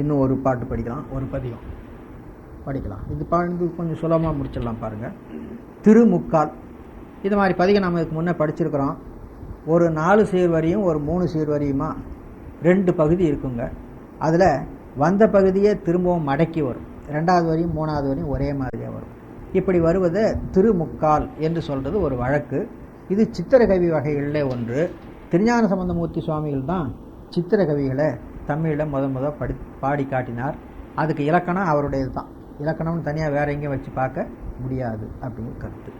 இன்னும் ஒரு பாட்டு படிக்கலாம் ஒரு பதிகம் படிக்கலாம். இது பாடு கொஞ்சம் சுலபமாக முடிச்சிடலாம் பாருங்கள் திருமுக்கால். இது மாதிரி பதிகம் நம்ம இதுக்கு முன்னே படிச்சிருக்கிறோம். ஒரு நாலு சீர்வரியும் ஒரு மூணு சீர்வரியுமா ரெண்டு பகுதி இருக்குங்க. அதில் வந்த பகுதியே திரும்பவும் மடக்கி வரும். ரெண்டாவது வரையும் மூணாவது வரையும் ஒரே மாதிரியாக வரும். இப்படி வருவது திருமுக்கால் என்று சொல்கிறது ஒரு வழக்கு. இது சித்திரகவி வகைகளில் ஒன்று. திருஞான சம்பந்தமூர்த்தி சுவாமிகள் தான் சித்திரகவிகளை தமிழில் முத முத படி பாடி காட்டினார். அதுக்கு இலக்கணம் அவருடையது தான் இலக்கணம்னு தனியாக வேற எங்கேயும் வச்சு பார்க்க முடியாது அப்படிங்கிற கருத்து.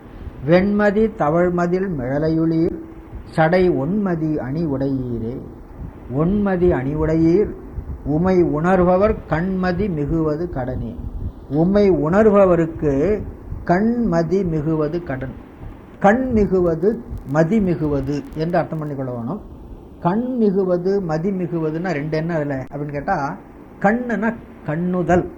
வெண்மதி தவழ்மதில் மிழலையுளீர் சடை ஒன்மதி அணி உடையீரே ஒன்மதி அணி உடையீர் உமை உணர்பவர் கண்மதி மிகுவது கடனே. உமை உணர்பவருக்கு கண்மதி மிகுவது கடன். கண் மிகுவது மதி மிகுவது என்று அர்த்தம் பண்ணிக்கொள்ள வேணும். கண் மிகுவது மதி மிகுவதுன்னா ரெண்டு என்ன அதில்? அப்படின்னு கேட்டால் கண்ணுனா கண்ணுதல்.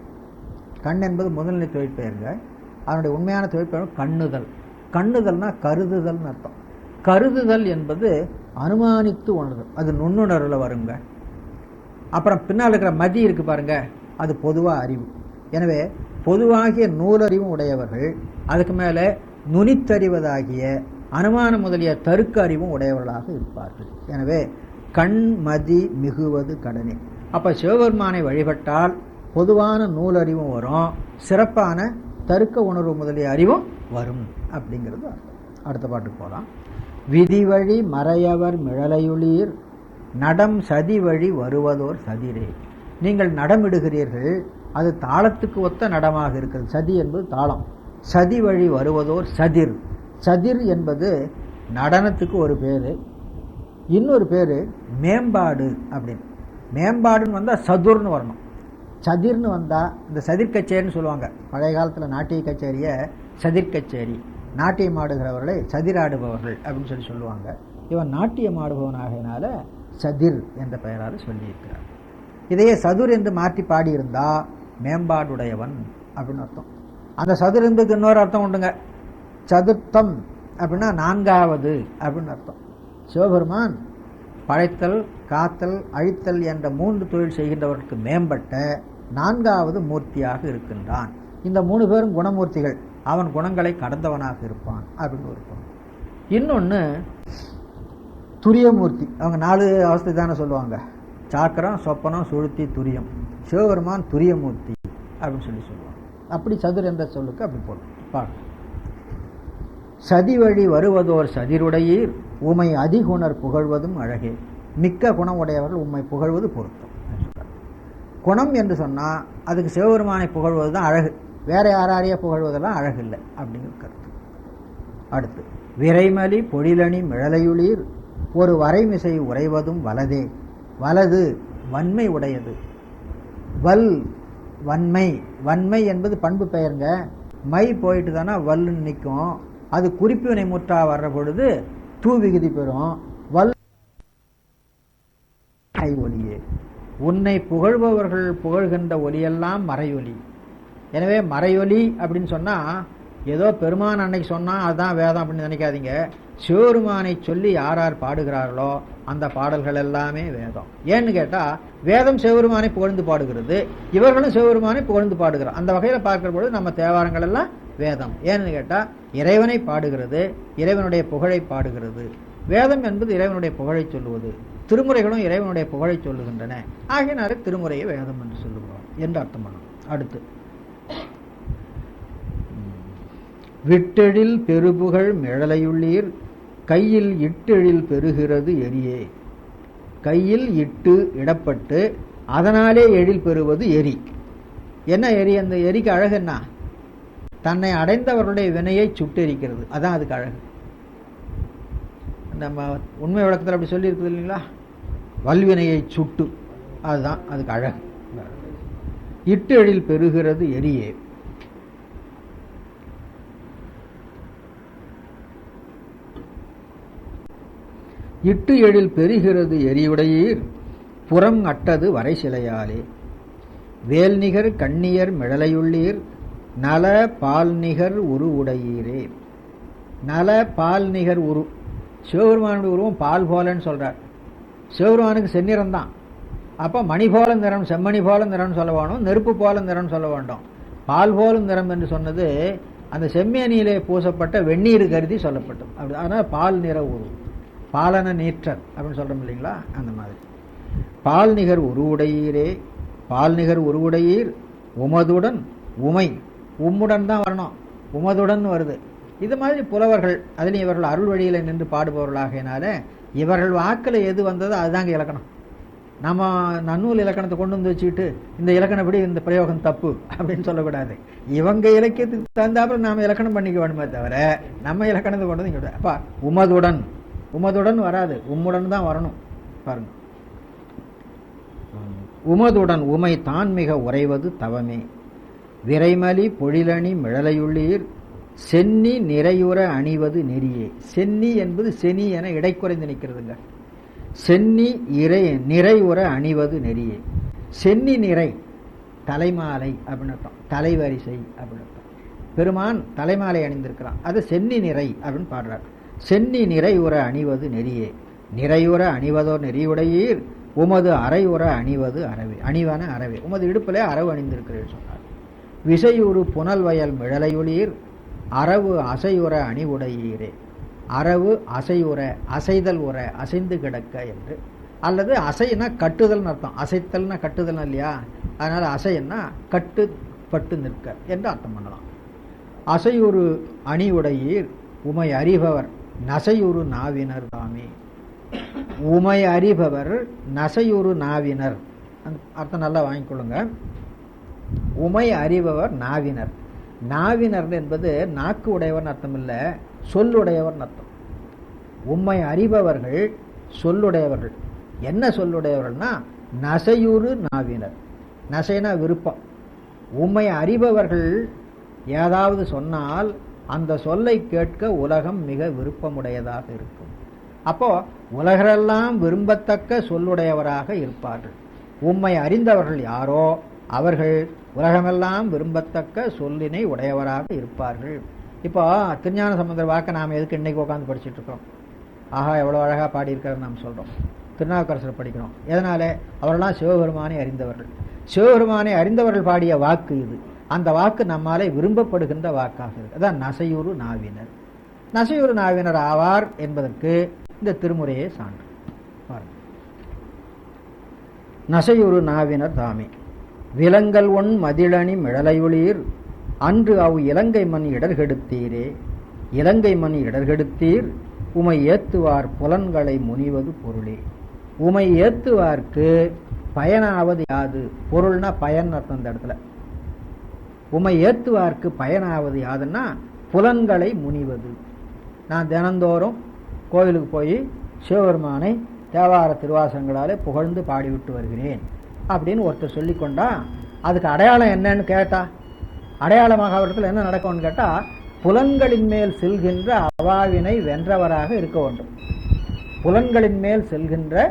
கண் என்பது முதல்நிலை தொழிற்பெயருங்க. அதனுடைய உண்மையான தொழிற்பெயர் கண்ணுதல். கண்ணுதல்னா கருதுதல்னு அர்த்தம். கருதுதல் என்பது அனுமானித்து உணர்தல். அது நுண்ணுணர்வில் வருங்க. அப்புறம் பின்னால் இருக்கிற மதி இருக்கு பாருங்க. அது பொதுவாக அறிவு. எனவே பொதுவாகிய நூலறிவும் உடையவர்கள் அதுக்கு மேலே நுனித்தறிவதாகிய அனுமான முதலிய தருக்க அறிவும் உடையவர்களாக இருப்பார்கள். எனவே கண் மதி மிகுவது கடனே. அப்போ சிவபெருமானை வழிபட்டால் பொதுவான நூலறிவும் வரும் சிறப்பான தருக்க உணர்வு முதலிய அறிவும் வரும் அப்படிங்கிறது அர்த்தம். அடுத்த பாட்டுக்கு போகலாம் விதி வழி மறையவர் மிழலையுளீர் நடம் சதி வழி வருவதோர் சதிரே. நீங்கள் நடமிடுகிறீர்கள் அது தாளத்துக்கு ஒத்த நடமாக இருக்கிறது. சதி என்பது தாளம். சதி வழி வருவதோர் சதிர். சதிர் என்பது நடனத்துக்கு ஒரு பேர் இன்னொரு பேர் மேம்பாடு அப்படின்னு. மேம்பாடுன்னு வந்தால் சதுர்னு வரணும். சதிர்னு வந்தால் இந்த சதிர் கச்சேரின்னு சொல்லுவாங்க. பழைய காலத்தில் நாட்டிய கச்சேரியை சதிர் கச்சேரி நாட்டியம் ஆடுகிறவர்களை சதிராடுபவர்கள் அப்படின்னு சொல்லி சொல்லுவாங்க. இவன் நாட்டியம் ஆடுபவனாகினால சதிர் என்ற பெயரால் சொல்லியிருக்கிறார். இதையே சதுர் என்று மாற்றி பாடியிருந்தால் மேம்பாடுடையவன் அப்படின்னு அர்த்தம். அந்த சதுர் என்பதுக்கு இன்னொரு அர்த்தம் உண்டுங்க. சதுர்த்தம் அப்படின்னா நான்காவது அப்படின்னு அர்த்தம். சிவபெருமான் படைத்தல் காத்தல் அழித்தல் என்ற மூன்று தொழில் செய்கின்றவர்களுக்கு மேம்பட்ட நான்காவது மூர்த்தியாக இருக்கின்றான். இந்த மூணு பேரும் குணமூர்த்திகள். அவன் குணங்களை கடந்தவனாக இருப்பான் அப்படின்னு ஒரு பொருள். இன்னொன்று துரியமூர்த்தி அவங்க நாலு அவஸ்தை தானே சொல்லுவாங்க. சாக்கரம் சொப்பனம் சுழுத்தி துரியம். சிவபெருமான் துரியமூர்த்தி அப்படின்னு சொல்லி சொல்லுவாங்க. அப்படி சதுர் என்ற சொல்லுக்கு அப்படி போடும் பாடு சதி வழி வருவதோர் சதிருடையீர். உமை அதிகுணர் புகழ்வதும் அழகே. மிக்க குணம் உடையவர்கள் உம்மை புகழ்வது பொருத்தம். குணம் என்று சொன்னால் அதுக்கு சிவபெருமானை புகழ்வது தான் அழகு. வேற யாராரையே புகழ்வதெல்லாம் அழகு இல்லை அப்படிங்கிற கருத்து. அடுத்து விரைமலி பொழிலணி மிழலையுளீர். ஒரு வரைமிசை உறைவதும் வலதே. வலது வன்மை உடையது. வல் வன்மை. வன்மை என்பது பண்பு பெயருங்க. மை போயிட்டு தானே வல்லுன்னு நிற்கும் அது குறிப்பினை முற்றா வர்ற பொழுது தூ விகுதி பெறும். வல் ஒலியே. உன்னை புகழ்பவர்கள் புகழ்கின்ற ஒலியெல்லாம் மறையொலி. எனவே மறையொலி அப்படின்னு சொன்னால் ஏதோ பெருமான் அன்னைக்கு சொன்னால் அதுதான் வேதம் அப்படின்னு நினைக்காதீங்க. சிவருமானை சொல்லி யார் யார் பாடுகிறார்களோ அந்த பாடல்கள் எல்லாமே வேதம். ஏன்னு கேட்டால் வேதம் சிவருமானை புகழ்ந்து பாடுகிறது இவர்களும் சிவருமானை புகழ்ந்து பாடுகிறார். அந்த வகையில் பார்க்குற பொழுது நம்ம தேவாரங்கள் எல்லாம் வேதம். ஏன்னு கேட்டால் இறைவனை பாடுகிறது இறைவனுடைய புகழை பாடுகிறது. வேதம் என்பது இறைவனுடைய புகழை சொல்லுவது. திருமுறைகளும் இறைவனுடைய புகழை சொல்லுகின்றன. ஆகையினாலே திருமுறையை வேதம் என்று சொல்லுகிறோம் என்று அர்த்தம் அடுத்து. விட்டெழில் பெருபுகழ் மிழலையுள்ளீர் கையில் இட்டெழில் பெறுகிறது எரியே. கையில் இட்டு இடப்பட்டு அதனாலே எழில் பெறுவது எரி. என்ன எரி? அந்த எரிக்கு அழகு என்ன? தன்னை அடைந்தவர்களுடைய வினையை சுட்டெரிக்கிறது. அதான் அதுக்கு அழகு. நம்ம உண்மை விளக்கத்தில் அப்படி சொல்லியிருக்குது இல்லைங்களா? வல்வினையை சுட்டு. அதுதான் அதுக்கு அழகு. இட்டு எழில் பெறுகிறது எரியே. இட்டு எழில் பெறுகிறது எரியுடையீர். புறம் அட்டது வரை சிலையாலே. வேல்நிகர் கண்ணியர் மிழலையுள்ளீர். நல பால்நிகர் உரு உடையீரே. நல பால்நிகர் உரு. சிவபெருமானுடைய உருவம் பால் போலன்னு சொல்கிறார் சிவபெருமானுக்கு செந்நிறம் தான் அப்போ மணி போல நிறம் செம்மணி போல நிறம் சொல்ல வேணும் நெருப்பு போல நிறம் சொல்ல வேண்டும். பால் போல நிறம் என்று சொன்னது அந்த செம்மேனியிலே பூசப்பட்ட வெந்நீர் கருதி சொல்லப்பட்டது. அப்படி அதனால் பால் நிற உரு. பாலன நீற்றர் அப்படின்னு சொல்கிறோம் இல்லைங்களா? அந்த மாதிரி. பால் நிகர் உருவுடையீரே. பால் நிகர் உருவுடையீர் உமதுடன் உமை. உம்முடன் தான் வரணும். உமதுடன் வருது. இது மாதிரி புலவர்கள் அதுலேயும் இவர்கள் அருள் வழியில் நின்று பாடுபவர்களாகினால இவர்கள் வாக்கில் எது வந்ததோ அதுதாங்க இலக்கணம். நம்ம நன்னூல் இலக்கணத்தை கொண்டு வந்து வச்சுக்கிட்டு இந்த இலக்கணப்படி இந்த பிரயோகம் தப்பு அப்படின்னு சொல்லக்கூடாது. இவங்க இலக்கியத்துக்கு தகுந்தாப்புல நாம் இலக்கணம் பண்ணிக்க வேணுமே தவிர நம்ம இலக்கணத்தை கொண்டு வந்து இங்கே அப்பா உமதுடன். உமதுடன் வராது. உம்முடன் தான் வரணும். பாருங்க. உமதுடன் உமை தான் மிக உறைவது தவமே. விரைமலி பொழிலணி மிழலையுள்ளீர் சென்னி நிறையுற அணிவது நெறியே. சென்னி என்பது செனி என இடைக்குறைந்து நிற்கிறதுங்க. சென்னி இறை நிறையுற அணிவது நெறியே. சென்னி நிறை தலைமாலை அப்படின்னு அர்த்தம் தலைவரிசை அப்படின்னு அர்த்தம் பெருமான் தலைமாலை அணிந்திருக்கிறான். அது சென்னி நிறை அப்படின்னு பாடுறார். சென்னி நிறையுற அணிவது நெறியே. நிறையுற அணிவதோ நெறியுடையீர் உமது அறையுற அணிவது அறவே அணிவான அறவே. உமது இடுப்பிலே அறவு அணிந்திருக்கிறேன் சொன்னார். விசையுறு புனல் வயல் மிழலையுளீர் அரவு அசையுற அணிவுடையீரே. அரவு அசையுற அசைதல் உற அசைந்து கிடக்க என்று. அல்லது அசைனா கட்டுதல்னு அர்த்தம். அசைத்தல்னா கட்டுதல் இல்லையா? அதனால் அசைன்னா கட்டுப்பட்டு நிற்க என்று அர்த்தம் பண்ணலாம். அசையுறு அணிவுடையீர் உமை அறிபவர் நசையுறு நாவினர் தாமே. உமை அறிபவர் நசையுறு நாவினர். அந்த அர்த்தம் நல்லா வாங்கிக்கொள்ளுங்க. உமை அறிபவர் நாவினர். நாவினர் என்பது நாக்கு உடையவர்னு அர்த்தம் இல்லை சொல்லுடையவர்னு அர்த்தம். உம்மை அறிபவர்கள் சொல்லுடையவர்கள். என்ன சொல்லுடையவர்கள்னா நசையுறு நாவினர். நசைனா விருப்பம். உம்மை அறிபவர்கள் ஏதாவது சொன்னால் அந்த சொல்லை கேட்க உலகம் மிக விருப்பமுடையதாக இருக்கும். அப்போ உலகரெல்லாம் விரும்பத்தக்க சொல்லுடையவராக இருப்பார்கள். உம்மை அறிந்தவர்கள் யாரோ அவர்கள் உலகமெல்லாம் விரும்பத்தக்க சொல்லினை உடையவராக இருப்பார்கள். இப்போ திருஞான சம்பந்தர் வாக்க நாம் எதுக்கு இன்றைக்கி உட்காந்து படிச்சிட்டுருக்கோம் ஆஹா எவ்வளோ அழகாக பாடியிருக்காருன்னு நாம் சொல்கிறோம் திருநாவுக்கரசர் படிக்கிறோம். எதனால்? அவரெல்லாம் சிவபெருமானை அறிந்தவர்கள். சிவபெருமானை அறிந்தவர்கள் பாடிய வாக்கு இது. அந்த வாக்கு நம்மாலே விரும்பப்படுகின்ற வாக்காக இருக்குது அதான் நசையுறு நாவினர். நசையுறு நாவினர் ஆவார் என்பதற்கு இந்த திருமுறையே சான்று. பாருங்கள் நசையுறு நாவினர் தாமே. விலங்கல் ஒன் மதிழணி மிழலையுளீர் அன்று அவ் இலங்கை மண் இடர்கெடுத்தீரே. இலங்கை மண் இடர்கெடுத்தீர். உமை ஏத்துவார் புலன்களை முனிவது பொருளே. உமை ஏத்துவார்க்கு பயனாவது யாது? பொருள்னா பயன் அர்த்தம் அந்த இடத்துல. உமை ஏத்துவார்க்கு பயனாவது யாதுன்னா புலன்களை முனிவது. நான் தினந்தோறும் கோயிலுக்கு போய் சிவபெருமானை தேவார திருவாசங்களாலே புகழ்ந்து பாடிவிட்டு வருகிறேன். அப்படின்னு ஒருத்தர் சொல்லிக்கொண்டா அதுக்கு அடையாளம் என்னன்னு கேட்டா அடையாளமாக அவர்கள் என்ன நடக்கும்னு கேட்டால் புலன்களின் மேல் செல்கின்ற அவாவினை வென்றவராக இருக்க வேண்டும். புலன்களின் மேல் செல்கின்ற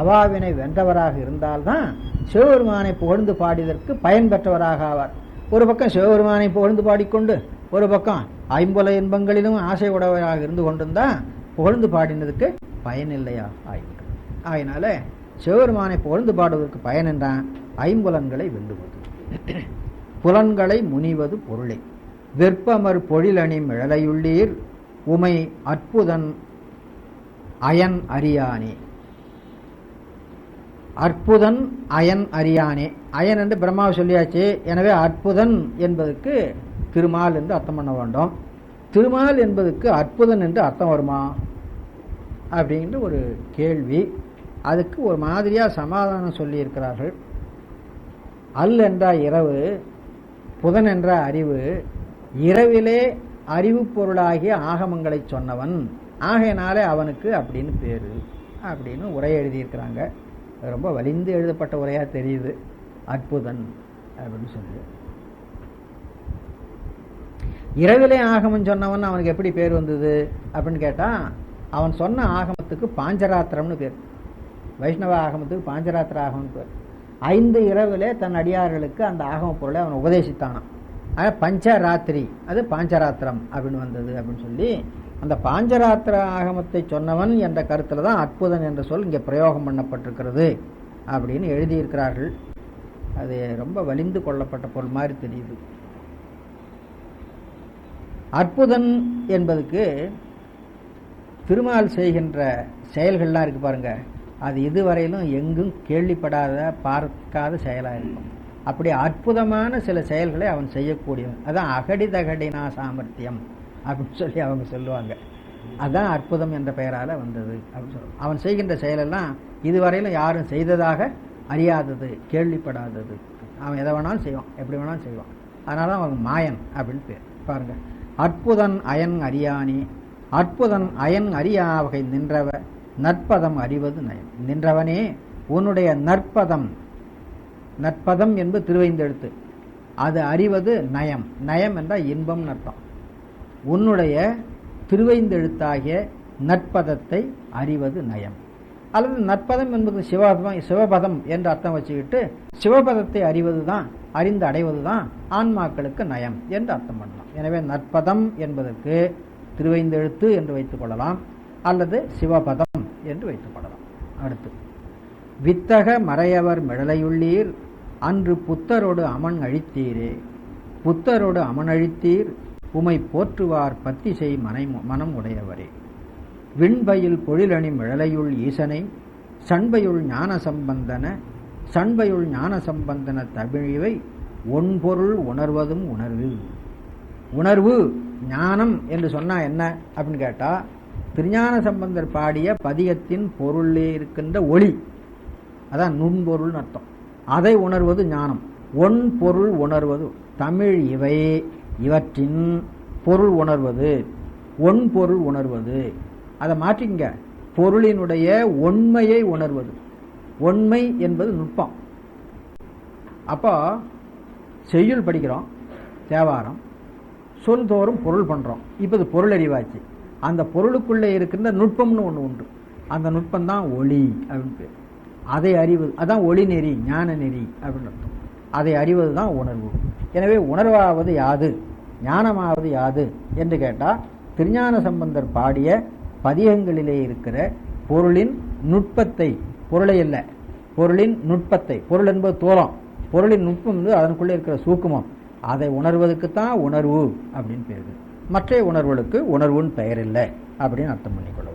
அவாவினை வென்றவராக இருந்தால்தான் சிவபெருமானை புகழ்ந்து பாடியதற்கு பயன் பெற்றவராக ஆவார். ஒரு பக்கம் சிவபெருமானை புகழ்ந்து பாடிக்கொண்டு ஒரு பக்கம் ஐம்புல இன்பங்களிலும் ஆசை உடையவராக இருந்து கொண்டிருந்தால் புகழ்ந்து பாடினதுக்கு பயன் இல்லையா ஆகிவிட்டது ஆகினால சிவபெருமானை புகழ்ந்து பாடுவதற்கு பயன் என்றான். ஐம்புலன்களை வெல்லுவது. புலன்களை முனிவது பொருளை. வெற்பமர் பொழிலணி மிழலையுள்ளீர். உமை அற்புதன் அயன் அறியானே. அற்புதன் அயன் அறியானே. அயன் என்று பிரம்மாவை சொல்லியாச்சு. எனவே அற்புதன் என்பதற்கு திருமால் என்று அர்த்தம் பண்ண வேண்டும். திருமால் என்பதற்கு அற்புதன் என்று அர்த்தம் வருமா? அப்படின்ற ஒரு கேள்வி. அதுக்கு ஒரு மாதிரியாக சமாதானம் சொல்லியிருக்கிறார்கள். அல் என்றால் இரவு புதன் என்ற அறிவு இரவிலே அறிவு பொருளாகிய ஆகமங்களை சொன்னவன். ஆகையினாலே அவனுக்கு அப்படின்னு பேரு. அப்படின்னு உரை எழுதியிருக்கிறாங்க. ரொம்ப வலிந்து எழுதப்பட்ட உரையாக தெரியுது. அற்புதன் அப்படின்னு சொல்லி. இரவிலே ஆகமம் சொன்னவன் அவனுக்கு எப்படி பேர் வந்தது? அப்படின்னு கேட்டால் அவன் சொன்ன ஆகமத்துக்கு பாஞ்சராத்திரம்னு பேர். வைஷ்ணவ ஆகமத்துக்கு பாஞ்சராத்திர ஆகமம்னு பேர் ஐந்து இரவிலே தன் அடியார்களுக்கு அந்த ஆகம பொருளை அவன் உபதேசித்தானான் ஆனால் பஞ்சராத்திரி அது பாஞ்சராத்திரம் அப்படின்னு வந்தது அப்படின்னு சொல்லி அந்த பாஞ்சராத்திர ஆகமத்தை சொன்னவன் என்ற கருத்தில் தான் அற்புதன் என்ற சொல் இங்கே பிரயோகம் பண்ணப்பட்டிருக்கிறது அப்படின்னு எழுதியிருக்கிறார்கள். அது ரொம்ப வலிந்து கொள்ளப்பட்ட பொருள் மாதிரி தெரியுது. அற்புதன் என்பதுக்கு திருமால் செய்கின்ற செயல்கள்லாம் இருக்குது பாருங்கள் அது இதுவரையிலும் எங்கும் கேள்விப்படாத பார்க்காத செயலாக இருக்கும். அப்படி அற்புதமான சில செயல்களை அவன் செய்யக்கூடியவன். அதான் அகடிதகடினா சாமர்த்தியம் அப்படின்னு சொல்லி அவங்க சொல்லுவாங்க. அதுதான் அற்புதம் என்ற பெயரால் வந்தது அப்படின்னு சொல்லுவோம் அவன் செய்கின்ற செயலெல்லாம் இதுவரையிலும் யாரும் செய்ததாக அறியாதது கேள்விப்படாதது. அவன் எதை வேணாலும் செய்வான் எப்படி வேணாலும் செய்வான். அதனால தான் அவன் மாயன் அப்படின்னு பேர். பாருங்கள் அற்புதன் அயன் அறியானி. அற்புதன் அயன் அறியா வகை நின்றவ நற்பதம் அறிவது நயம். நின்றவனே உன்னுடைய நற்பதம். நற்பதம் என்பது திருவைந்தெழுத்து. அது அறிவது நயம். நயம் என்றால் இன்பம் அர்த்தம். உன்னுடைய திருவைந்தெழுத்தாகிய நற்பதத்தை அறிவது நயம். அல்லது நற்பதம் என்பது சிவபதம் சிவபதம் என்று அர்த்தம் வச்சுக்கிட்டு சிவபதத்தை அறிவது தான் அறிந்து அடைவது தான் ஆன்மாக்களுக்கு நயம் என்று அர்த்தம் பண்ணலாம். எனவே நற்பதம் என்பதற்கு திருவைந்தெழுத்து என்று வைத்துக்கொள்ளலாம் அல்லது சிவபதம். என்று வைத்துக் அடுத்து வித்தக மறையவர் மிழலையுள்ளீர் அன்று புத்தரோடு அமன் அழித்தீரே. புத்தரோடு அமன் அழித்தீர் உமை போற்றுவார் பத்திசை மனை மனம் உடையவரே. விண்பையில் பொழிலணி மிழலையுள் ஈசனை சண்பையுள் ஞான சம்பந்தன சண்பையுள் ஞான சம்பந்தன தமிழிவை ஒன்பொருள் உணர்வதும் உணர்வு. உணர்வு ஞானம் என்று சொன்னால் என்ன அப்படின்னு கேட்டால் திருஞான சம்பந்தர் பாடிய பதிகத்தின் பொருளே இருக்கின்ற ஒளி. அதான் நுண்பொருள்னு அர்த்தம். அதை உணர்வது ஞானம். ஒன் பொருள் உணர்வது தமிழ் இவை. இவற்றின் பொருள் உணர்வது ஒன் பொருள் உணர்வது. அதை மாற்றிங்க பொருளினுடைய உண்மையை உணர்வது. உண்மை என்பது நுட்பம். அப்போ செய்யுள் படிக்கிறோம் தேவாரம். சொல்தோறும் பொருள் பண்ணுறோம் இப்போ இது பொருள் அறிவாச்சு. அந்த பொருளுக்குள்ளே இருக்கின்ற நுட்பம்னு ஒன்று உண்டு. அந்த நுட்பம் தான் ஒளி அப்படின்னு பேர். அதை அறிவது அதான் ஒளி நெறி ஞான நெறி அப்படின்னு அர்த்தம். அதை அறிவது தான் உணர்வு. எனவே உணர்வாவது யாது ஞானமாவது யாது என்று கேட்டால் திருஞான சம்பந்தர் பாடிய பதிகங்களிலே இருக்கிற பொருளின் நுட்பத்தை பொருளை அல்ல பொருளின் நுட்பத்தை பொருள் என்பது தூரம் பொருளின் நுட்பம் வந்து அதனுக்குள்ளே இருக்கிற சூக்குமம் அதை உணர்வதற்கு தான் உணர்வு அப்படின்னு பேரு. மற்ற உணர்வுகளுக்கு உணர்வுன்னு பெயர் இல்லை அப்படின்னு அர்த்தம் பண்ணிக்கொள்ளும்.